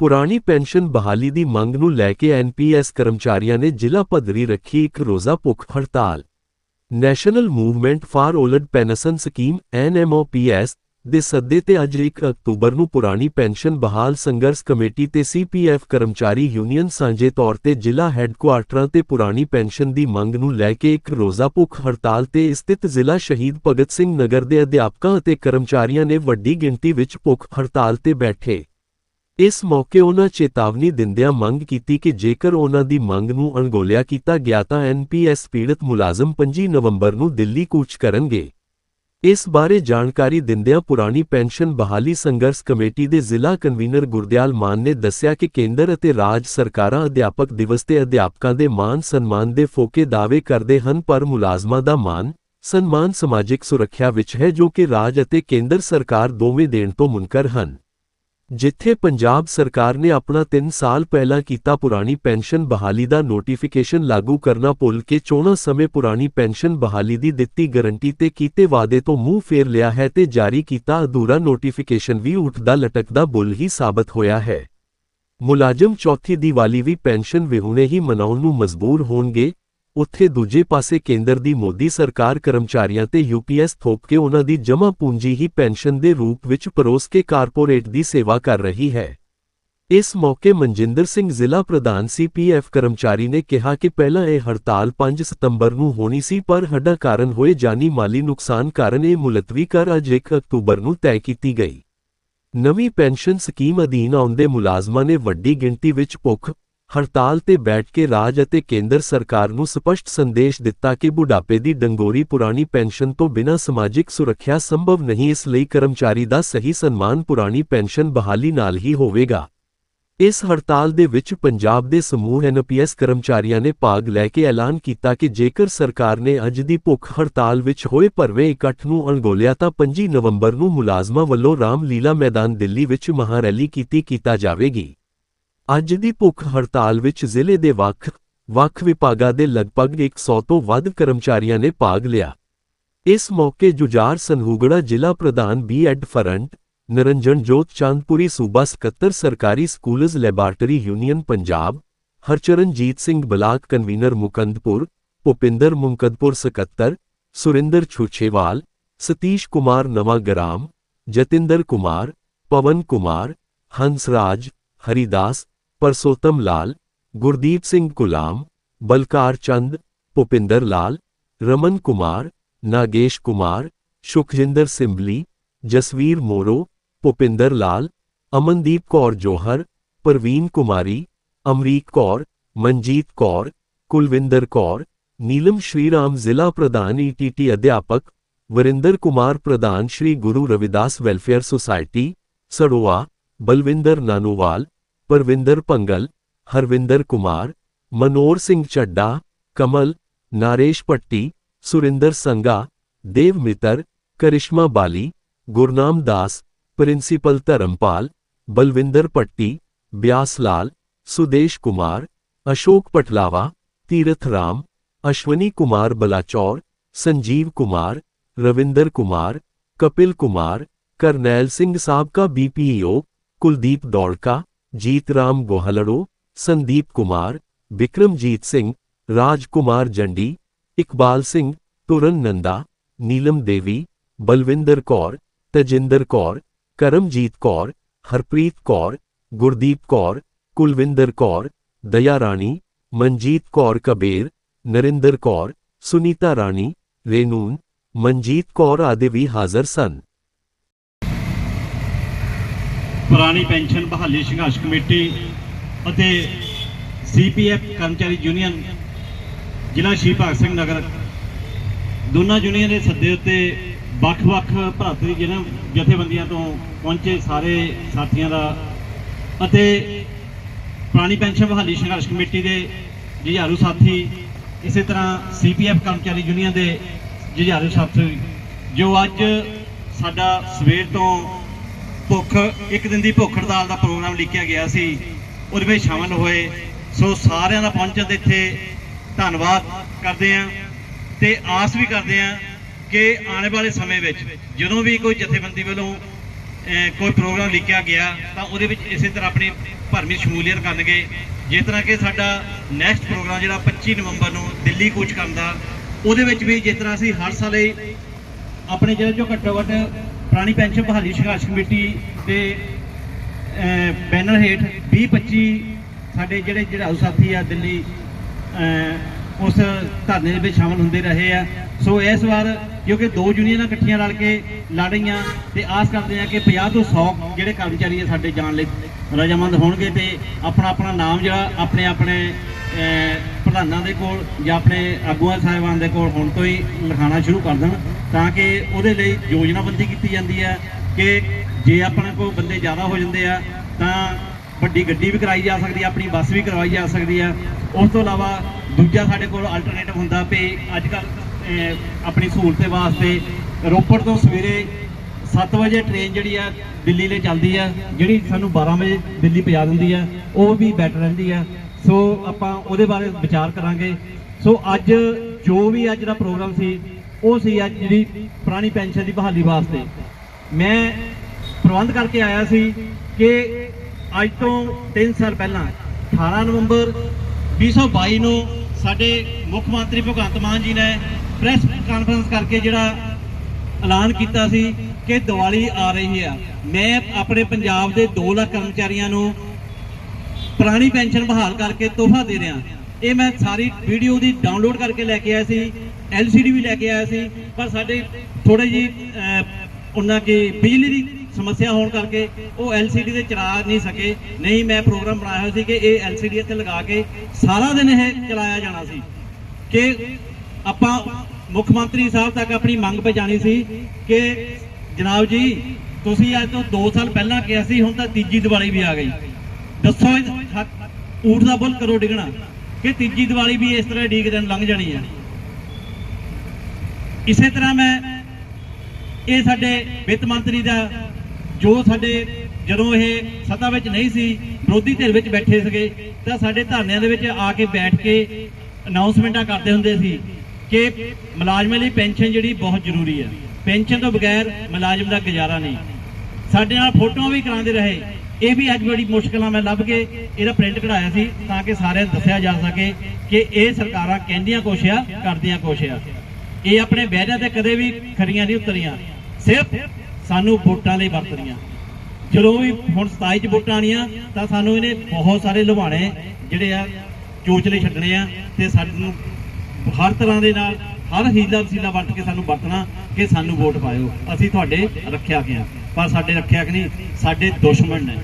ਪੁਰਾਣੀ ਪੈਨਸ਼ਨ ਬਹਾਲੀ ਦੀ ਮੰਗ ਨੂੰ ਲੈ ਕੇ ਐਨਪੀਐਸ ਕਰਮਚਾਰੀਆਂ ਨੇ ਜ਼ਿਲ੍ਹਾ ਪੱਧਰੀ ਰੱਖੀ ਇੱਕ ਰੋਜ਼ਾ ਭੁੱਖ ਹੜਤਾਲ। National movement for old pension scheme NMOPS ਦੇ ਸੱਦੇ ਤੇ ਅੱਜ 1 ਅਕਤੂਬਰ ਨੂੰ ਪੁਰਾਣੀ ਪੈਨਸ਼ਨ ਬਹਾਲ ਸੰਘਰਸ਼ ਕਮੇਟੀ ਤੇ ਸੀਪੀਐਫ ਕਰਮਚਾਰੀ ਯੂਨੀਅਨ ਸਾਂਝੇ ਤੌਰ ਤੇ ਜ਼ਿਲ੍ਹਾ ਹੈੱਡਕੁਆਰਟਰਾਂ ਤੇ ਪੁਰਾਣੀ ਪੈਨਸ਼ਨ ਦੀ ਮੰਗ ਨੂੰ ਲੈ ਕੇ ਇੱਕ ਰੋਜ਼ਾ ਭੁੱਖ ਹੜਤਾਲ ਤੇ ਸਥਿਤ ਜ਼ਿਲ੍ਹਾ ਸ਼ਹੀਦ ਭਗਤ ਸਿੰਘ ਨਗਰ ਦੇ ਅਧਿਆਪਕਾਂ ਅਤੇ ਕਰਮਚਾਰੀਆਂ ਨੇ ਵੱਡੀ ਗਿਣਤੀ ਵਿੱਚ ਭੁੱਖ ਹੜਤਾਲ ਤੇ ਬੈਠੇ। ਇਸ ਮੌਕੇ ਉਹਨਾਂ ਚੇਤਾਵਨੀ ਦਿੰਦਿਆਂ ਮੰਗ ਕੀਤੀ ਕਿ ਜੇਕਰ ਉਹਨਾਂ ਦੀ ਮੰਗ ਨੂੰ ਅਣਗੋਲਿਆ ਕੀਤਾ ਗਿਆ ਤਾਂ ਐਨਪੀਐਸ ਪੀੜਤ ਮੁਲਾਜ਼ਮ 25 ਨਵੰਬਰ ਨੂੰ ਦਿੱਲੀ ਕੂਚ ਕਰਨਗੇ। ਇਸ ਬਾਰੇ ਜਾਣਕਾਰੀ ਦਿੰਦਿਆਂ ਪੁਰਾਣੀ ਪੈਨਸ਼ਨ ਬਹਾਲੀ ਸੰਘਰਸ਼ ਕਮੇਟੀ ਦੇ ਜ਼ਿਲ੍ਹਾ ਕਨਵੀਨਰ ਗੁਰਦਿਆਲ ਮਾਨ ਨੇ ਦੱਸਿਆ ਕਿ ਕੇਂਦਰ ਅਤੇ ਰਾਜ ਸਰਕਾਰਾਂ ਅਧਿਆਪਕ ਦਿਵਸ ਤੇ ਅਧਿਆਪਕਾਂ ਦੇ ਮਾਨ ਸਨਮਾਨ ਦੇ ਫੋਕੇ ਦਾਅਵੇ ਕਰਦੇ ਹਨ ਪਰ ਮੁਲਾਜ਼ਮਾਂ ਦਾ ਮਾਨ ਸਨਮਾਨ ਸਮਾਜਿਕ ਸੁਰੱਖਿਆ ਵਿੱਚ ਹੈ ਜੋ ਕਿ ਰਾਜ ਅਤੇ ਕੇਂਦਰ ਸਰਕਾਰ ਦੋਵੇਂ ਦੇਣ ਤੋਂ ਮੁਨਕਰ ਹਨ। ਜਿੱਥੇ ਪੰਜਾਬ ਸਰਕਾਰ ਨੇ ਆਪਣਾ 3 ਸਾਲ ਪਹਿਲਾਂ ਕੀਤਾ ਪੁਰਾਣੀ ਪੈਨਸ਼ਨ ਬਹਾਲੀ ਦਾ ਨੋਟੀਫਿਕੇਸ਼ਨ ਲਾਗੂ ਕਰਨਾ ਭੁੱਲ ਕੇ ਚੋਣਾਂ ਸਮੇਂ ਪੁਰਾਣੀ ਪੈਨਸ਼ਨ ਬਹਾਲੀ ਦੀ ਦਿੱਤੀ ਗਾਰੰਟੀ ਤੇ ਕੀਤੇ ਵਾਅਦੇ ਤੋਂ ਮੂੰਹ ਫੇਰ ਲਿਆ ਹੈ ਤੇ ਜਾਰੀ ਕੀਤਾ ਅਧੂਰਾ ਨੋਟੀਫਿਕੇਸ਼ਨ ਵੀ ਉੱਠਦਾ ਲਟਕਦਾ ਬੁੱਲ ਹੀ ਸਾਬਤ ਹੋਇਆ ਹੈ। ਮੁਲਾਜ਼ਮ ਚੌਥੀ ਦੀਵਾਲੀ ਵੀ ਪੈਨਸ਼ਨ ਵਿਹੂਣੇ ਹੀ ਮਨਾਉਣ ਨੂੰ ਮਜਬੂਰ ਹੋਣਗੇ ਉੱਥੇ ਦੂਜੇ ਪਾਸੇ ਕੇਂਦਰ ਦੀ ਮੋਦੀ ਸਰਕਾਰ ਕਰਮਚਾਰੀਆਂ ਤੇ ਯੂਪੀਐਸ ਥੋਪ ਕੇ ਉਹਨਾਂ ਦੀ ਜਮ੍ਹਾਂ ਪੂੰਜੀ ਹੀ ਪੈਨਸ਼ਨ ਦੇ ਰੂਪ ਵਿੱਚ ਪਰੋਸ ਕੇ ਕਾਰਪੋਰੇਟ ਦੀ ਸੇਵਾ ਕਰ ਰਹੀ ਹੈ। ਇਸ ਮੌਕੇ ਮਨਜਿੰਦਰ ਸਿੰਘ ਜ਼ਿਲ੍ਹਾ ਪ੍ਰਧਾਨ ਸੀਪੀਐਫ ਕਰਮਚਾਰੀ ਨੇ ਕਿਹਾ ਕਿ ਪਹਿਲਾਂ ਇਹ ਹੜਤਾਲ 5 ਸਤੰਬਰ ਨੂੰ ਹੋਣੀ ਸੀ ਪਰ ਹੱਡਾ ਕਾਰਨ ਹੋਏ ਜਾਨੀ ਮਾਲੀ ਨੁਕਸਾਨ ਕਾਰਨ ਇਹ ਮੁਲਤਵੀ ਕਰ ਅੱਜ 1 ਅਕਤੂਬਰ ਨੂੰ ਤੈਅ ਕੀਤੀ ਗਈ। ਨਵੀਂ ਪੈਨਸ਼ਨ ਸਕੀਮ ਅਧੀਨ ਆਉਂਦੇ ਮੁਲਾਜ਼ਮਾਂ ਨੇ ਵੱਡੀ ਗਿਣਤੀ ਵਿੱਚ ਭੁੱਖ ਹੜਤਾਲ ਤੇ ਬੈਠ ਕੇ ਰਾਜ ਅਤੇ ਕੇਂਦਰ ਸਰਕਾਰ ਨੂੰ ਸਪਸ਼ਟ ਸੰਦੇਸ਼ ਦਿੱਤਾ ਕਿ ਬੁਢਾਪੇ ਦੀ ਡੰਗੋਰੀ ਪੁਰਾਣੀ ਪੈਨਸ਼ਨ ਤੋਂ ਬਿਨਾਂ ਸਮਾਜਿਕ ਸੁਰੱਖਿਆ ਸੰਭਵ ਨਹੀਂ, ਇਸ ਲਈ ਕਰਮਚਾਰੀ ਦਾ ਸਹੀ ਸਨਮਾਨ ਪੁਰਾਣੀ ਪੈਨਸ਼ਨ ਬਹਾਲੀ ਨਾਲ ਹੀ ਹੋਵੇਗਾ। ਇਸ ਹੜਤਾਲ ਦੇ ਵਿੱਚ ਪੰਜਾਬ ਦੇ ਸਮੂਹ ਐਨਪੀਐਸ ਕਰਮਚਾਰੀਆਂ ਨੇ ਭਾਗ ਲੈ ਕੇ ਐਲਾਨ ਕੀਤਾ ਕਿ ਜੇਕਰ ਸਰਕਾਰ ਨੇ ਅੱਜ ਦੀ ਭੁੱਖ ਹੜਤਾਲ ਵਿੱਚ ਹੋਏ ਭਰਵੇਂ ਇਕੱਠ ਨੂੰ ਅਣਗੋਲਿਆ ਤਾਂ 25 ਨਵੰਬਰ ਨੂੰ ਮੁਲਾਜ਼ਮਾਂ ਵੱਲੋਂ ਰਾਮਲੀਲਾ ਮੈਦਾਨ ਦਿੱਲੀ ਵਿੱਚ ਮਹਾਰੈਲੀ ਕੀਤੀ, ਕੀਤਾ ਜਾਵੇਗੀ। ਅੱਜ ਦੀ ਭੁੱਖ ਹੜਤਾਲ ਵਿੱਚ ਜ਼ਿਲ੍ਹੇ ਦੇ ਵੱਖ ਵੱਖ ਵਿਭਾਗਾਂ ਦੇ ਲਗਭਗ 100 ਤੋਂ ਵੱਧ ਕਰਮਚਾਰੀਆਂ ਨੇ ਭਾਗ ਲਿਆ। ਇਸ ਮੌਕੇ ਜੁਝਾਰ ਸਨਹੂਗੜਾ ਜ਼ਿਲ੍ਹਾ ਪ੍ਰਧਾਨ ਬੀ ਫਰੰਟ ਨਿਰੰਜਨ ਜੋਤ ਚੰਦਪੁਰੀ ਸੂਬਾ ਸਕੱਤਰ ਸਰਕਾਰੀ schools laboratory union Punjab, Harcharanjit Singh block convener Mukandpur, Bhupinder Mukandpur ਸਕੱਤਰ, ਸੁਰਿੰਦਰ ਛੁਛੇਵਾਲ, ਸਤੀਸ਼ ਕੁਮਾਰ ਨਵਾਗਰਾਮ, ਜਤਿੰਦਰ ਕੁਮਾਰ, ਪਵਨ ਕੁਮਾਰ, ਹੰਸਰਾਜ, ਹਰੀਦਾਸ ਪਰਸੋਤਮ ਲਾਲ ਗੁਰਦੀਪ ਸਿੰਘ ਗੁਲਾਮ ਬਲਕਾਰ ਚੰਦ ਭੁਪਿੰਦਰ ਲਾਲ ਰਮਨ ਕੁਮਾਰ ਨਾਗੇਸ਼ ਕੁਮਾਰ ਸੁਖਜਿੰਦਰ ਸਿੰਬਲੀ ਜਸਵੀਰ ਮੋਰੋ ਭੁਪਿੰਦਰ ਲਾਲ ਅਮਨਦੀਪ ਕੌਰ ਜੋਹਰ ਪ੍ਰਵੀਨ ਕੁਮਾਰੀ ਅਮਰੀਕ ਕੌਰ ਮਨਜੀਤ ਕੌਰ ਕੁਲਵਿੰਦਰ ਕੌਰ ਨੀਲਮ ਸ਼੍ਰੀਰਾਮ ਜ਼ਿਲ੍ਹਾ ਪ੍ਰਧਾਨ ਈਟੀਟੀ ਅਧਿਆਪਕ ਵਰਿੰਦਰ ਕੁਮਾਰ ਪ੍ਰਧਾਨ Shri Guru Ravidas welfare society Saroya Balwinder Nanuwal Parvinder Pangal, Harvinder Kumar Manor Singh Chadda Kamal, Naresh Patti, Surinder Sanga, Dev Mitra, Karishma Bali, Gurnam Das, principal Dharampal, Balwinder Patti Byaslal Sudesh Kumar, Ashok पटलावा, Tirath Ram, Ashwani Kumar Balachaur, Sanjeev Kumar, Ravinder Kumar, Kapil Kumar, Karnail Singh साहब का BPO Kuldeep दौड़का ਜੀਤ ਰਾਮ ਗੋਹਲੜੋ ਸੰਦੀਪ ਕੁਮਾਰ ਵਿਕਰਮਜੀਤ ਸਿੰਘ ਰਾਜਕੁਮਾਰ ਜੰਡੀ ਇਕਬਾਲ ਸਿੰਘ ਤੁਰਨ ਨੰਦਾ ਨੀਲਮ ਦੇਵੀ ਬਲਵਿੰਦਰ ਕੌਰ ਤਜਿੰਦਰ ਕੌਰ ਕਰਮਜੀਤ ਕੌਰ ਹਰਪ੍ਰੀਤ ਕੌਰ ਗੁਰਦੀਪ ਕੌਰ ਕੁਲਵਿੰਦਰ ਕੌਰ ਦਇਆ ਰਾਣੀ ਮਨਜੀਤ ਕੌਰ ਕਬੀਰ ਨਰਿੰਦਰ ਕੌਰ ਸੁਨੀਤਾ ਰਾਣੀ ਰੇਨੂਨ ਮਨਜੀਤ ਕੌਰ ਆਦਿ ਵੀ ਹਾਜ਼ਰ ਸਨ ਪੁਰਾਣੀ pension ਬਹਾਲੀ ਸੰਘਰਸ਼ ਕਮੇਟੀ ਅਤੇ ਸੀਪੀਐਫ ਕਰਮਚਾਰੀ ਯੂਨੀਅਨ ਜ਼ਿਲ੍ਹਾ ਸ਼ਹੀਦ ਭਗਤ ਸਿੰਘ ਨਗਰ, ਦੋਨਾਂ ਯੂਨੀਅਨ ਦੇ ਸੱਦੇ ਉੱਤੇ ਵੱਖ-ਵੱਖ ਭਾਰਤੀ ਜਿਹਨਾਂ ਜਥੇਬੰਦੀਆਂ ਤੋਂ ਪਹੁੰਚੇ ਸਾਰੇ ਸਾਥੀਆਂ ਦਾ ਅਤੇ ਪੁਰਾਣੀ ਪੈਨਸ਼ਨ ਬਹਾਲੀ ਸੰਘਰਸ਼ ਕਮੇਟੀ ਦੇ ਜੁਝਾਰੂ ਸਾਥੀ, ਇਸੇ ਤਰ੍ਹਾਂ ਸੀਪੀਐਫ ਕਰਮਚਾਰੀ ਯੂਨੀਅਨ ਦੇ ਜੁਝਾਰੂ ਸਾਥੀ ਜੋ ਅੱਜ ਸਾਡਾ ਸਵੇਰ ਤੋਂ ਭੁੱਖ, ਇੱਕ ਦਿਨ ਦੀ ਭੁੱਖ ਹੜਤਾਲ ਦਾ ਪ੍ਰੋਗਰਾਮ ਲਿਖਿਆ ਗਿਆ ਸੀ। ਉਹਦੇ ਵਿੱਚ ਸ਼ਾਮਲ ਹੋਏ। ਸੋ ਸਾਰਿਆਂ ਦਾ ਪਹੁੰਚਣ ਤੇ ਇੱਥੇ ਧੰਨਵਾਦ ਕਰਦੇ ਆਂ ਤੇ ਆਸ ਵੀ ਕਰਦੇ ਆਂ ਕਿ ਆਉਣ ਵਾਲੇ ਸਮੇਂ ਵਿੱਚ ਜਦੋਂ ਵੀ ਕੋਈ ਜਥੇਬੰਦੀ ਵੱਲੋਂ ਕੋਈ ਪ੍ਰੋਗਰਾਮ ਲਿਖਿਆ ਗਿਆ, ਤਾਂ ਉਹਦੇ ਵਿੱਚ ਇਸੇ ਤਰ੍ਹਾਂ ਆਪਣੀ ਭਰਮੀ ਸ਼ਮੂਲੀਅਤ ਕਰਨਗੇ। ਜਿਸ ਤਰ੍ਹਾਂ ਕਿ ਸਾਡਾ ਨੈਕਸਟ ਪ੍ਰੋਗਰਾਮ ਜਿਹੜਾ 25 ਨਵੰਬਰ ਨੂੰ ਦਿੱਲੀ ਕੂਚ ਕਰਨ ਦਾ, ਉਹਦੇ ਵਿੱਚ ਵੀ ਜਿਸ ਤਰ੍ਹਾਂ ਅਸੀਂ ਹਰ ਸਾਲ ਹੀ ਆਪਣੇ ਜਿਹੜੇ ਜੋ ਘੱਟੋ ਘੱਟ ਪੁਰਾਣੀ ਪੈਨਸ਼ਨ ਬਹਾਲੀ ਸੰਘਰਸ਼ ਕਮੇਟੀ ਦੇ ਬੈਨਰ ਹੇਠ 20 25 ਸਾਡੇ ਜਿਹੜੇ, ਜਿਹੜਾ ਸਾਥੀ ਆ ਦਿੱਲੀ ਉਸ ਧਰਨੇ ਦੇ ਵਿੱਚ ਸ਼ਾਮਲ ਹੁੰਦੇ ਰਹੇ ਆ। ਸੋ ਇਸ ਵਾਰ, ਕਿਉਂਕਿ ਦੋ ਯੂਨੀਅਨਾਂ ਇਕੱਠੀਆਂ ਰਲ ਕੇ ਲੜ ਰਹੀਆਂ ਤੇ ਆਸ ਕਰਦੇ ਆ ਕਿ 50 ਤੋਂ 100 ਜਿਹੜੇ ਕਰਮਚਾਰੀ ਆ ਸਾਡੇ ਜਾਣ ਲਈ ਰਜਾਮੰਦ ਹੋਣਗੇ ਤੇ ਆਪਣਾ ਆਪਣਾ ਨਾਮ ਜਿਹੜਾ ਆਪਣੇ ਆਪਣੇ ਪ੍ਰਧਾਨਾਂ ਦੇ ਕੋਲ ਜਾਂ ਆਪਣੇ ਆਗੂਆਂ, ਸਾਹਿਬਾਨ ਦੇ ਕੋਲ ਹੁਣ ਤੋਂ ਹੀ ਲਿਖਾਉਣਾ ਸ਼ੁਰੂ ਕਰ ਦੇਣ। ਤਾਂ ਕਿ ਉਹਦੇ ਲਈ ਯੋਜਨਾਬੰਦੀ ਕੀਤੀ ਜਾਂਦੀ ਹੈ ਕਿ ਜੇ ਆਪਣੇ ਕੋਲ ਬੰਦੇ ਜ਼ਿਆਦਾ ਹੋ ਜਾਂਦੇ ਆ, ਤਾਂ ਵੱਡੀ ਗੱਡੀ ਵੀ ਕਰਾਈ ਜਾ ਸਕਦੀ ਹੈ, ਆਪਣੀ ਬੱਸ ਵੀ ਕਰਵਾਈ ਜਾ ਸਕਦੀ ਹੈ। ਉਸ ਤੋਂ ਇਲਾਵਾ ਦੂਜਾ ਸਾਡੇ ਕੋਲ ਅਲਟਰਨੇਟਿਵ ਹੁੰਦਾ ਵੀ ਅੱਜ ਕੱਲ ਆਪਣੀ ਸਹੂਲਤ ਵਾਸਤੇ ਰੋਪੜ ਤੋਂ ਸਵੇਰੇ 7 ਵਜੇ ਟ੍ਰੇਨ ਜਿਹੜੀ ਆ ਦਿੱਲੀ ਲਈ ਚੱਲਦੀ ਆ, ਜਿਹੜੀ ਸਾਨੂੰ 12 ਵਜੇ ਦਿੱਲੀ ਪਹੁੰਚਾ ਦਿੰਦੀ ਆ, ਉਹ ਵੀ ਬੈਟਰ ਰਹਿੰਦੀ ਆ। ਸੋ ਆਪਾਂ ਉਹਦੇ ਬਾਰੇ ਵਿਚਾਰ ਕਰਾਂਗੇ। ਸੋ ਅੱਜ ਜੋ ਵੀ ਅੱਜ ਦਾ ਪ੍ਰੋਗਰਾਮ ਸੀ ਉਹ ਸੀ ਅੱਜ ਜਿਹੜੀ ਪੁਰਾਣੀ ਪੈਨਸ਼ਨ ਦੀ ਬਹਾਲੀ ਵਾਸਤੇ। ਮੈਂ ਪ੍ਰਬੰਧ ਕਰਕੇ ਆਇਆ ਸੀ ਕਿ ਅੱਜ ਤੋਂ 3 ਸਾਲ ਪਹਿਲਾਂ 18 ਨਵੰਬਰ 2022 ਨੂੰ ਸਾਡੇ ਮੁੱਖ ਮੰਤਰੀ ਭਗਵੰਤ ਮਾਨ ਜੀ ਨੇ ਪ੍ਰੈਸ ਕਾਨਫਰੰਸ ਕਰਕੇ ਜਿਹੜਾ ਐਲਾਨ ਕੀਤਾ ਸੀ ਕਿ ਦੀਵਾਲੀ ਆ ਰਹੀ ਆ। ਮੈਂ ਆਪਣੇ ਪੰਜਾਬ ਦੇ 2 ਲੱਖ ਕਰਮਚਾਰੀਆਂ ਨੂੰ ਪੁਰਾਣੀ ਪੈਨਸ਼ਨ ਬਹਾਲ ਕਰਕੇ ਤੋਹਫਾ ਦੇ ਰਿਹਾ। ਇਹ ਮੈਂ ਸਾਰੀ ਵੀਡੀਓ ਦੀ ਡਾਊਨਲੋਡ ਕਰਕੇ ਲੈ ਕੇ ਆਇਆ ਸੀ। LCD ਵੀ ਲੈ ਕੇ ਆਇਆ ਸੀ, ਪਰ ਸਾਡੇ ਥੋੜੇ ਜੀ ਉਹਨਾਂ ਕੀ ਬਿਜਲੀ ਦੀ ਸਮੱਸਿਆ ਹੋਣ ਕਰਕੇ ਉਹ LCD ਤੇ ਚਲਾ ਨਹੀਂ ਸਕੇ। ਨਹੀਂ, ਮੈਂ ਪ੍ਰੋਗਰਾਮ ਬਣਾਇਆ ਹੋਇਆ ਸੀ ਕਿ ਇਹ LCD ਇੱਥੇ ਲਗਾ ਕੇ ਸਾਰਾ ਦਿਨ ਇਹ ਚਲਾਇਆ ਜਾਣਾ ਸੀ। ਕਿ ਆਪਾਂ ਮੁੱਖ ਮੰਤਰੀ ਸਾਹਿਬ ਤੱਕ ਆਪਣੀ ਮੰਗ ਪਹੁੰਚਾਣੀ ਸੀ ਕਿ ਜਨਾਬ ਜੀ, ਤੁਸੀਂ ਅੱਜ ਤੋਂ 2 ਸਾਲ ਪਹਿਲਾਂ ਕਿਹਾ ਸੀ, ਹੁਣ ਤਾਂ ਤੀਜੀ ਦੀਵਾਲੀ ਵੀ ਆ ਗਈ। ਦੱਸੋ ਇਹ ਊਠ ਦਾ ਬੁੱਲ ਕਰੋ ਡਿਗਣਾ? ਕਿ ਤੀਜੀ ਦੀਵਾਲੀ ਵੀ ਇਸ ਤਰ੍ਹਾਂ ਡੀਕ ਦਿਨ ਲੰਘ ਜਾਣੀ ਹੈ। ਇਸੇ ਤਰ੍ਹਾਂ ਮੈਂ ਇਹ ਸਾਡੇ ਵਿੱਤ ਮੰਤਰੀ ਦਾ, ਜੋ ਸਾਡੇ ਜਦੋਂ ਇਹ ਸੱਤਾ ਵਿੱਚ ਨਹੀਂ ਸੀ, ਵਿਰੋਧੀ ਧਿਰ ਵਿੱਚ ਬੈਠੇ ਸੀਗੇ, ਤਾਂ ਸਾਡੇ ਧਰਨਿਆਂ ਦੇ ਵਿੱਚ ਆ ਕੇ ਬੈਠ ਕੇ ਅਨਾਉਂਸਮੈਂਟਾਂ ਕਰਦੇ ਹੁੰਦੇ ਸੀ ਕਿ ਮੁਲਾਜ਼ਮਾਂ ਲਈ ਪੈਨਸ਼ਨ ਜਿਹੜੀ ਬਹੁਤ ਜ਼ਰੂਰੀ ਹੈ। ਪੈਨਸ਼ਨ ਤੋਂ ਬਗੈਰ ਮੁਲਾਜ਼ਮ ਦਾ ਗੁਜ਼ਾਰਾ ਨਹੀਂ। ਸਾਡੇ ਨਾਲ ਫੋਟੋਆਂ ਵੀ ਕਰਾਉਂਦੇ ਰਹੇ। ਇਹ ਵੀ ਅੱਜ ਬੜੀ ਮੁਸ਼ਕਲਾਂ ਮੈਂ ਲੱਭ ਕੇ ਇਹਦਾ ਪ੍ਰਿੰਟ ਕਢਾਇਆ ਸੀ ਤਾਂ ਕਿ ਸਾਰਿਆਂ ਨੂੰ ਦੱਸਿਆ ਜਾ ਸਕੇ ਕਿ ਇਹ ਸਰਕਾਰਾਂ ਕਹਿੰਦੀਆਂ ਕੁਛ ਆ, ਕਰਦੀਆਂ ਕੁਛ ਆ। ਇਹ ਆਪਣੇ ਵਾਅਦਿਆਂ ਤੇ ਕਦੇ ਵੀ ਖੜੀਆਂ ਨਹੀਂ ਉਤਰੀਆਂ। ਸਿਰਫ ਸਾਨੂੰ ਵੋਟਾਂ ਲਈ ਵਰਤਦੀਆਂ ਜਦੋਂ ਵੀ ਹੁਣ 27 ਚ ਵੋਟਾਂ ਆਣੀਆਂ ਤਾਂ ਸਾਨੂੰ ਇਹਨੇ ਬਹੁਤ ਸਾਰੇ ਲੁਭਾਣੇ ਜਿਹੜੇ ਆ, ਚੋਚਲੇ ਛੱਡਣੇ ਆ ਤੇ ਸਾਨੂੰ ਹਰ ਤਰ੍ਹਾਂ ਦੇ ਨਾਲ, ਹਰ ਹੀਲਾ ਵਸੀਲਾ ਵਰਤ ਕੇ ਸਾਨੂੰ ਵਰਤਣਾ ਕਿ ਸਾਨੂੰ ਵੋਟ ਪਾਇਓ। ਅਸੀਂ ਤੁਹਾਡੇ ਰੱਖਿਆ ਗਿਆ ਪਰ ਸਾਡੇ ਰੱਖਿਆ ਕਿ ਨਹੀਂ, ਸਾਡੇ ਦੁਸ਼ਮਣ ਨੇ।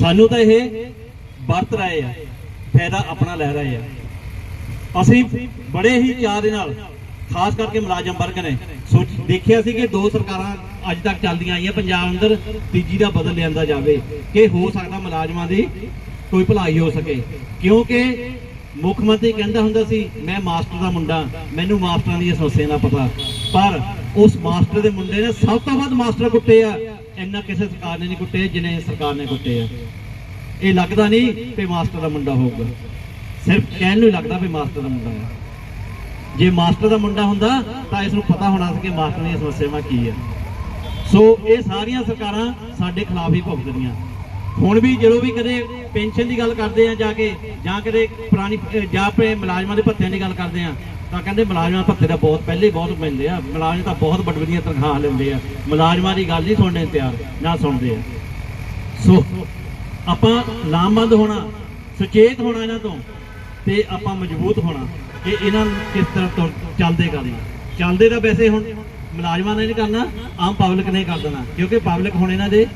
ਸਾਨੂੰ ਤਾਂ ਇਹ ਵਰਤ ਰਹੇ ਆ, ਫਾਇਦਾ ਆਪਣਾ ਲੈ ਰਹੇ ਆ। ਅਸੀਂ ਬੜੇ ਹੀ ਚਾਅ ਦੇ ਨਾਲ, ਖਾਸ ਕਰਕੇ ਮੁਲਾਜ਼ਮ ਵਰਗ ਨੇ, ਸੋਚ ਦੇਖਿਆ ਸੀ ਕਿ ਦੋ ਸਰਕਾਰਾਂ ਅੱਜ ਤੱਕ ਚੱਲਦੀਆਂ ਆਈਆਂ, ਪੰਜਾਬ ਅੰਦਰ ਤੀਜੀ ਦਾ ਬਦਲ ਲਿਆਂਦਾ ਜਾਵੇ, ਕਿ ਹੋ ਸਕਦਾ ਮੁਲਾਜ਼ਮਾਂ ਦੀ ਕੋਈ ਭਲਾਈ ਹੋ ਸਕੇ। ਕਿਉਂਕਿ ਮੁੱਖ ਮੰਤਰੀ ਕਹਿੰਦਾ ਹੁੰਦਾ ਸੀ, ਮੈਂ ਮਾਸਟਰ ਦਾ ਮੁੰਡਾ, ਮੈਨੂੰ ਮਾਸਟਰਾਂ ਦੀਆਂ ਸਮੱਸਿਆ ਦਾ ਪਤਾ। ਪਰ ਉਸ ਮਾਸਟਰ ਦੇ ਮੁੰਡੇ ਨੇ ਸਭ ਤੋਂ ਵੱਧ ਮਾਸਟਰ ਕੁੱਟੇ ਆ। ਇੰਨਾ ਕਿਸੇ ਸਰਕਾਰ ਨੇ ਨਹੀਂ ਕੁੱਟੇ ਜਿੰਨੇ ਸਰਕਾਰ ਨੇ ਕੁੱਟੇ ਆ। ਇਹ ਲੱਗਦਾ ਨਹੀਂ ਕਿ ਮਾਸਟਰ ਦਾ ਮੁੰਡਾ ਹੋਊਗਾ। ਸਿਰਫ ਕਹਿਣ ਨੂੰ ਹੀ ਲੱਗਦਾ ਵੀ ਮਾਸਟਰ ਦਾ ਮੁੰਡਾ ਹੈ ਜੇ ਮਾਸਟਰ ਦਾ ਮੁੰਡਾ ਹੁੰਦਾ, ਤਾਂ ਇਸ ਨੂੰ ਪਤਾ ਹੋਣਾ ਸੀ ਕਿ ਮਾਸਟਰ ਦੀਆਂ ਸਮੱਸਿਆਵਾਂ ਕੀ ਹੈ ਸੋ ਇਹ ਸਾਰੀਆਂ ਸਰਕਾਰਾਂ ਸਾਡੇ ਖਿਲਾਫ ਹੀ ਭੁਗਤਦੀਆਂ। ਹੁਣ ਵੀ ਜਦੋਂ ਵੀ ਕਦੇ ਪੈਨਸ਼ਨ ਦੀ ਗੱਲ ਕਰਦੇ ਆ ਜਾ ਕੇ, ਜਾਂ ਕਦੇ ਪੁਰਾਣੀ, ਜਾਂ ਆਪਣੇ ਮੁਲਾਜ਼ਮਾਂ ਦੇ ਭੱਤਿਆਂ ਦੀ ਗੱਲ ਕਰਦੇ ਆ, ਤਾਂ ਕਹਿੰਦੇ ਮੁਲਾਜ਼ਮਾਂ ਦੇ ਭੱਤੇ ਦਾ ਬਹੁਤ, ਪਹਿਲੇ ਬਹੁਤ ਮਿਲਦੇ ਆ। ਮੁਲਾਜ਼ਮ ਤਾਂ ਬਹੁਤ ਵੱਡ ਵਧੀਆਂ ਤਨਖਾਹ ਲੈਂਦੇ ਆ। ਮੁਲਾਜ਼ਮਾਂ ਦੀ ਗੱਲ ਨਹੀਂ ਸੁਣਨੇ ਤਿਆਰ, ਨਾ ਸੁਣਦੇ ਆ। ਸੋ ਆਪਾਂ ਲਾਮਬੰਦ ਹੋਣਾ, ਸੁਚੇਤ ਹੋਣਾ ਇਹਨਾਂ ਤੋਂ। ਤੇ ਆਪਾਂ ਮਜ਼ਬੂਤ ਹੋਣਾ ਕਿ ਇਹਨਾਂ ਕਿਸ ਤਰ੍ਹਾਂ ਚੱਲਦੇ ਕਰਨਾ ਚੱਲਦੇ ਤਾਂ ਵੈਸੇ ਹੁਣ ਮੁਲਾਜ਼ਮਾਂ ਨੇ ਨਹੀਂ ਕਰਨਾ, ਆਮ ਪਬਲਿਕ ਨੇ ਕਰ ਦੇਣਾ। ਕਿਉਂਕਿ ਪਬਲਿਕ ਹੁਣ ਇਹਨਾਂ ਦੇ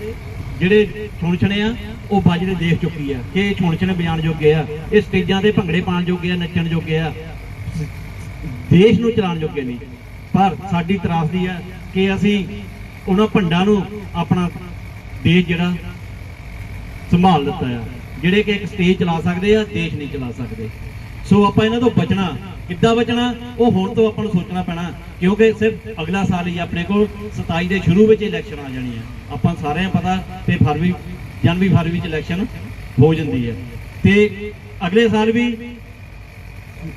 ਜਿਹੜੇ ਛੁਣਛਣੇ ਆ, ਉਹ ਬਾਜਰੇ ਦੇਖ ਚੁੱਕੀ ਆ ਕਿ ਇਹ ਛੁਣਛਣੇ ਬਿਆਨ ਜੋਗੇ ਆ, ਇਹ ਸਟੇਜਾਂ ਤੇ ਭੰਗੜੇ ਪਾਉਣ ਜੋਗੇ ਆ, ਨੱਚਣ ਜੋਗੇ ਆ। ਦੇਸ਼ ਨੂੰ ਚਲਾਉਣ ਜੋਗੇ ਨਹੀਂ ਪਰ ਸਾਡੀ ਤਰਾਸਦੀ ਆ ਕਿ ਅਸੀਂ ਉਹਨਾਂ ਭੰਡਾਂ ਨੂੰ ਆਪਣਾ ਦੇਸ਼ ਜਿਹੜਾ ਸੰਭਾਲ ਲਿੱਤਾ ਆ। ਜਿਹੜੇ ਕਿ ਇੱਕ ਸਟੇਜ ਚਲਾ ਸਕਦੇ ਆ, ਦੇਸ਼ ਨਹੀਂ ਚਲਾ ਸਕਦੇ। ਸੋ ਆਪਾਂ ਇਹਨਾਂ ਤੋਂ ਬਚਣਾ, ਕਿੱਦਾਂ ਬਚਣਾ, ਉਹ ਹੁਣ ਤੋਂ ਆਪਾਂ ਨੂੰ ਸੋਚਣਾ ਪੈਣਾ, ਕਿਉਂਕਿ ਸਿਰਫ ਅਗਲਾ ਸਾਲ ਹੀ ਆਪਣੇ ਕੋਲ 27 ਦੇ ਸ਼ੁਰੂ ਵਿੱਚ ਇਲੈਕਸ਼ਨ ਆ ਜਾਣੀ ਆ। ਆਪਾਂ ਸਾਰਿਆਂ ਪਤਾ ਤੇ ਫਰਵਰੀ, ਜਨਵਰੀ, ਫਰਵਰੀ ਵਿੱਚ ਇਲੈਕਸ਼ਨ ਹੋ ਜਾਂਦੀ ਹੈ ਤੇ ਅਗਲੇ ਸਾਲ ਵੀ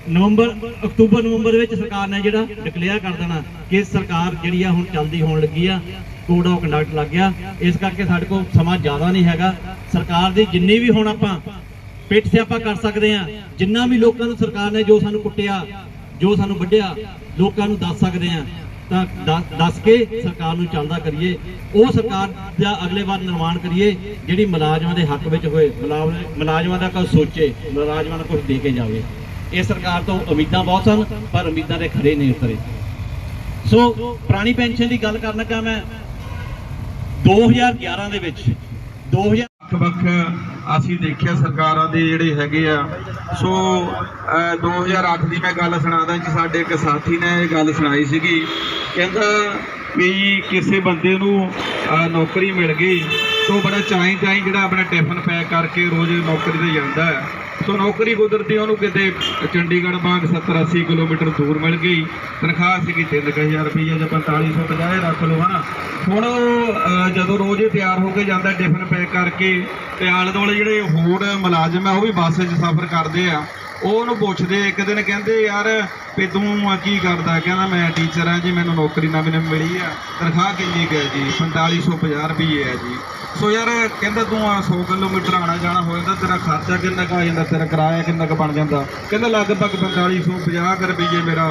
ਨਵੰਬਰ, ਅਕਤੂਬਰ, ਨਵੰਬਰ ਵਿੱਚ ਸਰਕਾਰ ਨੇ ਜਿਹੜਾ ਡਿਕਲੇਅਰ ਕਰ ਦੇਣਾ ਕਿ ਸਰਕਾਰ ਜਿਹੜੀ ਆ ਹੁਣ ਚੱਲਦੀ ਹੋਣ ਲੱਗੀ ਆ ਕੋਡ ਆਫ ਕੰਡਕਟ ਲੱਗ ਗਿਆ। ਇਸ ਕਰਕੇ ਸਾਡੇ ਕੋਲ ਸਮਾਂ ਜ਼ਿਆਦਾ ਨਹੀਂ ਹੈਗਾ। ਸਰਕਾਰ ਦੀ ਜਿੰਨੀ ਵੀ ਹੁਣ ਆਪਾਂ ਪਿੱਠ ਸਿਆਪਾ ਕਰ ਸਕਦੇ ਆ ਜਿੰਨਾ ਵੀ ਲੋਕਾਂ ਨੂੰ ਸਰਕਾਰ ਨੇ ਜੋ ਸਾਨੂੰ ਕੁੱਟਿਆ, ਜੋ ਸਾਨੂੰ ਵੱਢਿਆ, ਲੋਕਾਂ ਨੂੰ ਦੱਸ ਸਕਦੇ ਆ ਤਾਂ ਦੱਸ- ਕੇ ਸਰਕਾਰ ਨੂੰ ਚਾਹੁੰਦਾ ਕਰੀਏ। ਉਹ ਸਰਕਾਰ ਦਾ ਅਗਲੇ ਵਾਰ ਨਿਰਮਾਣ ਕਰੀਏ, ਜਿਹੜੀ ਮੁਲਾਜ਼ਮਾਂ ਦੇ ਹੱਕ ਵਿੱਚ ਹੋਏ। ਮੁਲਾਜ਼ਮ- ਮੁਲਾਜ਼ਮਾਂ ਦਾ ਕੁਝ ਸੋਚੇ, ਮੁਲਾਜ਼ਮਾਂ ਨੂੰ ਕੁਝ ਦੇ ਕੇ ਜਾਵੇ। ਇਹ ਸਰਕਾਰ ਤੋਂ ਉਮੀਦਾਂ ਬਹੁਤ ਸਨ, ਪਰ ਉਮੀਦਾਂ ਦੇ ਖਰੇ ਨਹੀਂ ਉਤਰੇ। ਸੋ, ਪੁਰਾਣੀ ਪੈਨਸ਼ਨ ਦੀ ਗੱਲ ਕਰਨ ਲੱਗਾ ਮੈਂ। 2011 ਦੇ ਵਿੱਚ 2000 ਵੱਖ ਅਸੀਂ ਦੇਖਿਆ ਸਰਕਾਰਾਂ ਦੇ ਜਿਹੜੇ ਹੈਗੇ ਆ। ਸੋ ਅਹ 2008 ਦੀ ਮੈਂ ਗੱਲ ਸੁਣਾਦਾ ਕਿ ਸਾਡੇ ਇੱਕ ਸਾਥੀ ਨੇ ਇਹ ਗੱਲ ਸੁਣਾਈ ਸੀਗੀ। ਕਹਿੰਦਾ ਵੀ ਕਿਸੇ ਬੰਦੇ ਨੂੰ ਨੌਕਰੀ ਮਿਲ ਗਈ, ਤੋਂ ਬੜਾ ਚਾਈ ਚਾਈ ਜਿਹੜਾ ਆਪਣਾ ਟਿਫਨ ਪੈਕ ਕਰਕੇ ਰੋਜ਼ ਨੌਕਰੀ ਤੇ ਜਾਂਦਾ ਹੈ। ਸੋ ਨੌਕਰੀ ਕੁਦਰਤੀ ਉਹਨੂੰ ਕਿਤੇ ਚੰਡੀਗੜ੍ਹ ਵਾਂਗ 70 80 ਕਿਲੋਮੀਟਰ ਦੂਰ ਮਿਲ ਗਈ। ਤਨਖਾਹ ਸੀਗੀ 3000 ਰੁਪਏ ਜਾਂ 4550 ਰੱਖ ਲਓ ਹਨਾ। ਹੁਣ ਜਦੋਂ ਰੋਜ਼ ਹੀ ਤਿਆਰ ਹੋ ਕੇ ਜਾਂਦਾ ਟਿਫਨ ਪੈਕ ਕਰਕੇ ਤੇ ਆਲੇ ਦੁਆਲੇ ਜਿਹੜੇ ਹੋਰ ਮੁਲਾਜ਼ਮ ਆ, ਉਹ ਵੀ ਬੱਸ 'ਚ ਸਫ਼ਰ ਕਰਦੇ ਆ। ਉਹ ਉਹਨੂੰ ਪੁੱਛਦੇ, ਇੱਕ ਦਿਨ ਕਹਿੰਦੇ, ਯਾਰ ਵੀ ਤੂੰ ਆ ਕੀ ਕਰਦਾ? ਕਹਿੰਦਾ, ਮੈਂ ਟੀਚਰ ਆ ਜੀ, ਮੈਨੂੰ ਨੌਕਰੀ ਨਵੀਂ ਨਵੀਂ ਮਿਲੀ ਆ। ਤਨਖਾਹ ਕਿੰਨੀ ਕੁ ਹੈ ਜੀ? 4550 ਰੁਪਏ ਹੈ ਜੀ। ਸੋ ਯਾਰ ਕਹਿੰਦਾ ਤੂੰ ਆ 100 ਕਿਲੋਮੀਟਰ ਆਣਾ ਜਾਣਾ ਹੋ ਜਾਂਦਾ, ਤੇਰਾ ਖਰਚਾ ਕਿੰਨਾ ਕੁ ਆ ਜਾਂਦਾ, ਤੇਰਾ ਕਿਰਾਇਆ ਕਿੰਨਾ ਕੁ ਬਣ ਜਾਂਦਾ। ਕਹਿੰਦਾ ਲਗਭਗ 4550 ਕੁ ਰੁਪਏ ਮੇਰਾ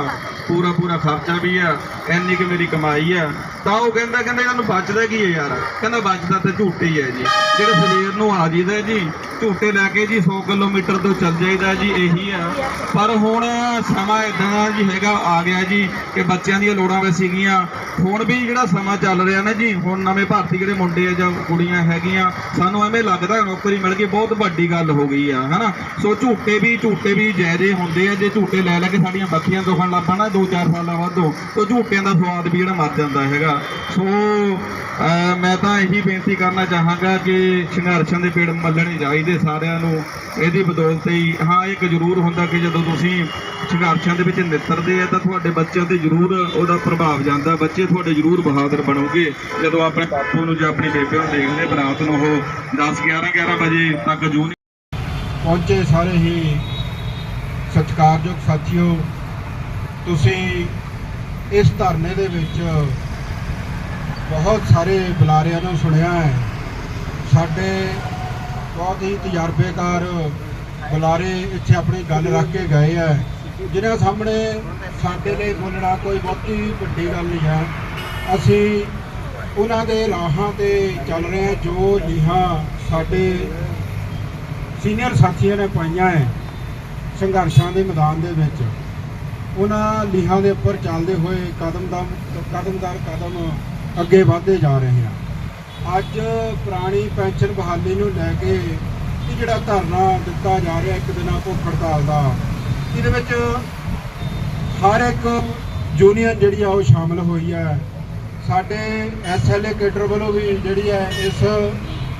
ਪੂਰਾ ਪੂਰਾ ਖਰਚਾ ਵੀ ਆ, ਇੰਨੀ ਕੁ ਮੇਰੀ ਕਮਾਈ ਆ। ਤਾਂ ਉਹ ਕਹਿੰਦਾ ਕਹਿੰਦਾ ਇਹਨਾਂ ਨੂੰ ਬਚਦਾ ਕੀ ਹੈ ਯਾਰ? ਕਹਿੰਦਾ ਬਚਦਾ ਤਾਂ ਝੂਟੇ ਹੀ ਹੈ ਜੀ। ਜਿਹੜੇ ਸਵੇਰ ਨੂੰ ਆ ਜੀਦਾ ਜੀ ਝੂਟੇ ਲੈ ਕੇ ਜੀ 100 ਕਿਲੋਮੀਟਰ ਤੋਂ ਚੱਲ ਜਾਈਦਾ ਜੀ, ਇਹੀ ਆ। ਪਰ ਹੁਣ ਸਮਾਂ ਇਦਾਂ ਜੀ ਹੈਗਾ, ਆ ਗਿਆ ਜੀ ਕਿ ਬੱਚਿਆਂ ਦੀਆਂ ਲੋੜਾਂ ਵੀ ਸੀਗੀਆਂ। ਹੁਣ ਵੀ ਜਿਹੜਾ ਸਮਾਂ ਚੱਲ ਰਿਹਾ ਨਾ ਜੀ, ਹੁਣ ਨਵੇਂ ਭਾਰਤੀ ਜਿਹੜੇ ਮੁੰਡੇ ਆ ਜਾਂ ਕੁੜੀਆਂ ਹੈਗੀਆਂ, ਸਾਨੂੰ ਐਵੇਂ ਲੱਗਦਾ ਨੌਕਰੀ ਮਿਲ ਗਈ, ਬਹੁਤ ਵੱਡੀ ਗੱਲ ਹੋ ਗਈ ਆ, ਹਨਾ? ਸੋ ਝੂਟੇ ਵੀ ਝੂਟੇ ਵੀ ਜਾਇਦੇ ਹੁੰਦੇ ਆ, ਜੇ ਝੂਟੇ ਲੈ ਲੈ ਕੇ ਸਾਡੀਆਂ ਬੱਖੀਆਂ ਦੁਖਣ ਲੱਗ ਪੈਣਾ 2-4 ਸਾਲਾਂ ਬਾਅਦੋਂ ਤੋਂ ਝੂਟਿਆਂ ਦਾ ਸਵਾਦ ਵੀ ਜਿਹੜਾ ਮਰ ਜਾਂਦਾ ਹੈਗਾ। ਸੋ ਮੈਂ ਤਾਂ ਇਹੀ ਬੇਨਤੀ ਕਰਨਾ ਚਾਹਾਂਗਾ ਕਿ ਸੰਘਰਸ਼ਾਂ ਦੇ ਪੇੜ ਮੱਲਣੇ ਚਾਹੀਦੇ ਸਾਰਿਆਂ ਨੂੰ। ਇਹਦੀ ਬਦੌਲਤ ਹੀ, ਹਾਂ, ਇੱਕ ਜ਼ਰੂਰ ਹੁੰਦਾ ਕਿ ਜਦੋਂ ਤੁਸੀਂ ਸੰਘਰਸ਼ਾਂ ਦੇ ਵਿੱਚ ਨਿੱਤਰਦੇ ਆ, ਤਾਂ ਤੁਹਾਡੇ ਬੱਚਿਆਂ ਤੇ ਜ਼ਰੂਰ ਉਹਦਾ ਪ੍ਰਭਾਵ ਜਾਂਦਾ। ਬੱਚੇ ਤੁਹਾਡੇ ਜ਼ਰੂਰ ਬਹਾਦਰ ਬਣੋਗੇ। ਜਦੋਂ ਆਪਣੇ ਬਾਪੂ ਨੂੰ ਜਾਂ ਆਪਣੀ ਬੇਬੇ ਨੂੰ ਦੇਖਦੇ, ਬਰਾਤ ਨੂੰ ਉਹ 10 11 11 ਵਜੇ ਤੱਕ ਜੂਨ ਪਹੁੰਚੇ ਸਾਰੇ ਹੀ। ਸਤਿਕਾਰਯੋਗ ਸਾਥੀਓ, ਤੁਸੀਂ ਇਸ ਧਰਨੇ ਦੇ ਵਿੱਚ ਬਹੁਤ ਸਾਰੇ ਬੁਲਾਰਿਆਂ ਨੂੰ ਸੁਣਿਆ ਹੈ। ਸਾਡੇ ਬਹੁਤ ਹੀ ਤਜਰਬੇਕਾਰ ਬੁਲਾਰੇ ਇੱਥੇ ਆਪਣੀ ਗੱਲ ਰੱਖ ਕੇ ਗਏ ਹੈ। ਜਿਨ੍ਹਾਂ ਸਾਹਮਣੇ ਸਾਡੇ ਲਈ ਬੋਲਣਾ ਕੋਈ ਬਹੁਤੀ ਵੱਡੀ ਗੱਲ ਨਹੀਂ ਹੈ। ਅਸੀਂ ਉਹਨਾਂ ਦੇ ਰਾਹਾਂ ਤੇ ਚੱਲ ਰਹੇ ਹਾਂ, ਜੋ ਲੀਹਾਂ ਸਾਡੇ ਸੀਨੀਅਰ ਸਾਥੀਆਂ ਨੇ ਪਾਈਆਂ ਹੈ ਸੰਘਰਸ਼ਾਂ ਦੇ ਮੈਦਾਨ ਦੇ ਵਿੱਚ। ਉਹਨਾਂ ਲੀਹਾਂ ਦੇ ਉੱਪਰ ਚੱਲਦੇ ਹੋਏ ਕਦਮ ਦਾ ਕਦਮ ਕਦਮਦਾਰ ਕਦਮ ਅੱਗੇ ਵਧਦੇ ਜਾ ਰਹੇ ਹਾਂ ਅੱਜ ਪੁਰਾਣੀ ਪੈਨਸ਼ਨ ਬਹਾਲੀ ਨੂੰ ਲੈ ਕੇ ਇਹ ਜਿਹੜਾ ਧਰਨਾ ਦਿੱਤਾ ਜਾ ਰਿਹਾ ਇੱਕ ਦਿਨਾਂ ਭੁੱਖ ਹੜਤਾਲ ਦਾ, ਇਹਦੇ ਵਿੱਚ ਹਰ ਇੱਕ ਯੂਨੀਅਨ ਜਿਹੜੀ ਆ ਉਹ ਸ਼ਾਮਲ ਹੋਈ ਹੈ ਸਾਡੇ ਐਸਐਲਏ ਕੇਡਰ ਵੱਲੋਂ ਵੀ ਜਿਹੜੀ ਹੈ ਇਸ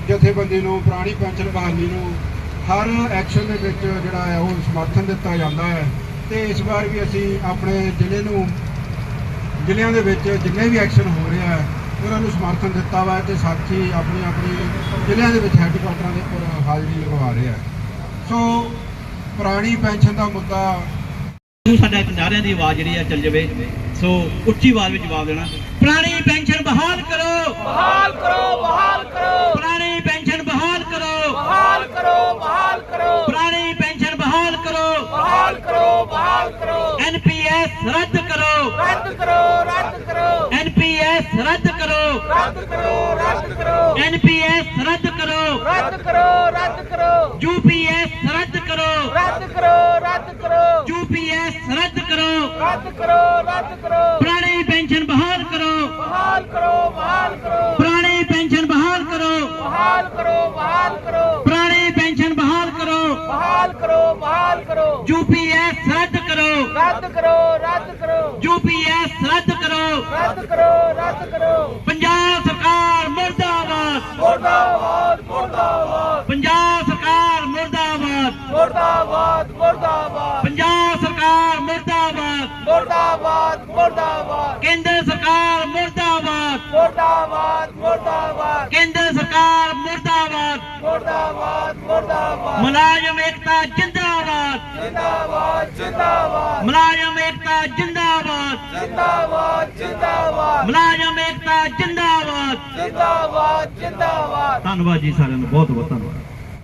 ਜਥੇਬੰਦੀ ਨੂੰ, ਪੁਰਾਣੀ ਪੈਨਸ਼ਨ ਬਹਾਲੀ ਨੂੰ ਹਰ ਐਕਸ਼ਨ ਦੇ ਵਿੱਚ ਜਿਹੜਾ ਹੈ ਉਹ ਸਮਰਥਨ ਦਿੱਤਾ ਜਾਂਦਾ ਹੈ। ਤੇ ਇਸ ਵਾਰ ਵੀ ਅਸੀਂ ਆਪਣੇ ਜ਼ਿਲ੍ਹੇ ਨੂੰ ਜ਼ਿਲ੍ਹਿਆਂ ਦੇ ਵਿੱਚ ਜਿੰਨੇ ਵੀ ਐਕਸ਼ਨ ਹੋ ਰਿਹਾ ਹੈ ਉਹਨਾਂ ਨੂੰ ਸਮਰਥਨ ਦਿੱਤਾ ਵਾ ਤੇ ਸਾਥੀ ਆਪਣੀ ਆਪਣੀ ਜ਼ਿਲ੍ਹਿਆਂ ਦੇ ਵਿੱਚ ਹੈੱਡਕੁਆਟਰਾਂ ਦੇ ਉੱਪਰ ਹਾਜ਼ਰੀ ਲਗਵਾ ਰਹੇ ਆ ਸੋ ਪੁਰਾਣੀ ਪੈਨਸ਼ਨ ਦਾ ਮੁੱਦਾ ਨੂੰ ਸਾਡਾ ਨਾਰਿਆਂ ਦੀ ਆਵਾਜ਼ ਜਿਹੜੀ ਆ ਚੱਲ ਜਾਵੇ। ਸੋ ਉੱਚੀ ਆਵਾਜ਼ ਵਿੱਚ ਜਵਾਬ ਦੇਣਾ। ਪੁਰਾਣੀ ਪੈਨਸ਼ਨ ਬਹਾਲ ਕਰੋ। ਬਹਾਲ ਕਰੋ ਬਹਾਲ ਕਰੋ। ਪੁਰਾਣੀ ਪੈਨਸ਼ਨ ਬਹਾਲ ਕਰੋ। ਬਹਾਲ ਕਰੋ ਬਹਾਲ ਕਰੋ। ਪੁਰਾਣੀ ਪੈਨਸ਼ਨ ਬਹਾਲ ਕਰੋ। ਬਹਾਲ ਕਰੋ ਬਹਾਲ ਕਰੋ। ਐਨਪੀਐਸ ਰੱਦ ਕਰੋ ਰੱਦ ਕਰੋ। ਰੱਦ ਕਰੋ ਐਨਪੀਐਸ ਰੱਦ ਕਰੋ। ਰੱਦ ਕਰੋ ਰੱਦ ਕਰੋ। ਐਨਪੀਐਸ ਰੱਦ ਕਰੋ। ਰੱਦ ਕਰੋ ਰੱਦ ਕਰੋ। ਯੂਪੀਐਸ ਰੱਦ ਕਰੋ। ਰੱਦ ਕਰੋ ਰੱਦ ਕਰੋ। ਯੂਪੀਐਸ ਰੱਦ ਕਰੋ। ਰੱਦ ਕਰੋ ਰੱਦ ਕਰੋ ਪੁਰਾਣੀ ਪੈਨਸ਼ਨ ਬਹਾਲ ਕਰੋ ਬਹਾਲ ਕਰੋ ਬਹਾਲ ਕਰੋ ਪੁਰਾਣੀ ਪੈਨਸ਼ਨ ਬਹਾਲ ਕਰੋ ਬਹਾਲ ਕਰੋ ਬਹਾਲ ਕਰੋ ਪੁਰਾਣੀ ਪੈਨਸ਼ਨ ਬਹਾਲ ਕਰੋ ਬਹਾਲ ਕਰੋ ਬਹਾਲ ਕਰੋ ਯੂਪੀਐਸ ਰੱਦ ਕਰੋ ਰੱਦ ਕਰੋ ਰੱਦ ਕਰੋ ਯੂਪੀਐਸ ਰੱਦ ਕਰੋ ਰੱਦ ਕਰੋ ਰੱਦ ਕਰੋ। ਪੰਜਾਬ ਸਰਕਾਰ ਮੁਰਦਾਬਾਦ। ਮੁਰਦਾਬਾਦ ਮੁਰਦਾਬਾਦ। ਪੰਜਾਬ ਸਰਕਾਰ ਮੁਰਦਾਬਾਦ। ਮੁਰਦਾਬਾਦ ਮੁਰਦਾਬਾਦ। ਪੰਜਾਬ ਸਰਕਾਰ ਮੁਰਦਾਬਾਦ। ਮੁਰਦਾਬਾਦ ਮੁਰਦਾਬਾਦ। ਕੇਂਦਰ ਮੁਰਦਾਬਾਦ ਮੁਰਦਾਬਾਦ। ਕੇਂਦਰ ਸਰਕਾਰ ਮੁਰਦਾਬਾਦ। ਮੁਰਦਾਬਾਦ ਮੁਰਦਾਬਾਦ। ਮੁਲਾਜ਼ਮ ਏਕਤਾ ਜਿੰਦਾਬਾਦ। ਜਿੰਦਾਬਾਦ ਜਿੰਦਾਬਾਦ। ਮੁਲਾਜ਼ਮ ਏਕਤਾ ਜਿੰਦਾਬਾਦ। ਜਿੰਦਾਬਾਦ ਜਿੰਦਾਬਾਦ। ਮੁਲਾਜ਼ਮ ਏਕਤਾ ਜਿੰਦਾਬਾਦ। ਜਿੰਦਾਬਾਦ ਜਿੰਦਾਬਾਦ। ਧੰਨਵਾਦ ਜੀ ਸਾਰਿਆਂ ਨੂੰ ਬਹੁਤ ਬਹੁਤ ਧੰਨਵਾਦ।